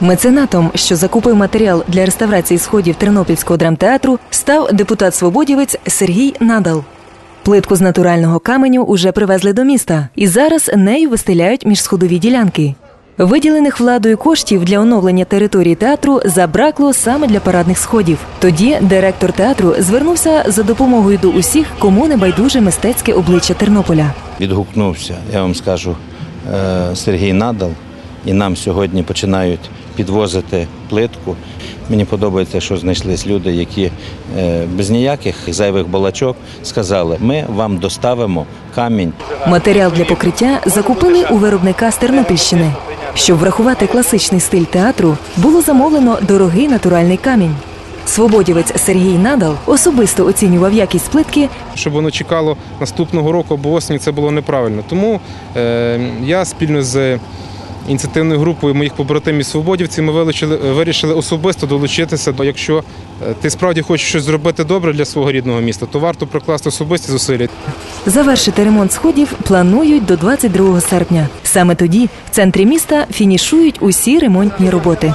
Меценатом, що закупив матеріал для реставрації сходів Тернопільського драмтеатру, став депутат свободівець Сергій Надал. Плитку з натурального каменю уже привезли до міста, і зараз нею вистеляють міжсходові ділянки. Виділених владою коштів для оновлення території театру забракло саме для парадних сходів. Тоді директор театру звернувся за допомогою до усіх, кому не байдуже мистецьке обличчя Тернополя. відгукнувся, я вам скажу, е, Сергій Надал, і нам сьогодні починають підвозити плитку. Мені подобається, що знайшлись люди, які е, без ніяких зайвих балачок сказали: ми вам доставимо камінь. Матеріал для покриття закупили у виробника з Тернопільщини. Щоб врахувати класичний стиль театру, було замовлено дорогий натуральний камінь. Свободівець Сергій Надал особисто оцінював якість плитки щоб воно чекало наступного року або осені, це було неправильно. Тому е, я спільно з ініціативною групою моїх побратимів свободівців ми вирішили, вирішили особисто долучитися. Якщо е, ти справді хочеш щось зробити добре для свого рідного міста, то варто прикласти особисті зусилля. Завершити ремонт сходів планують до 22 серпня. Саме тоді в центрі міста фінішують усі ремонтні роботи.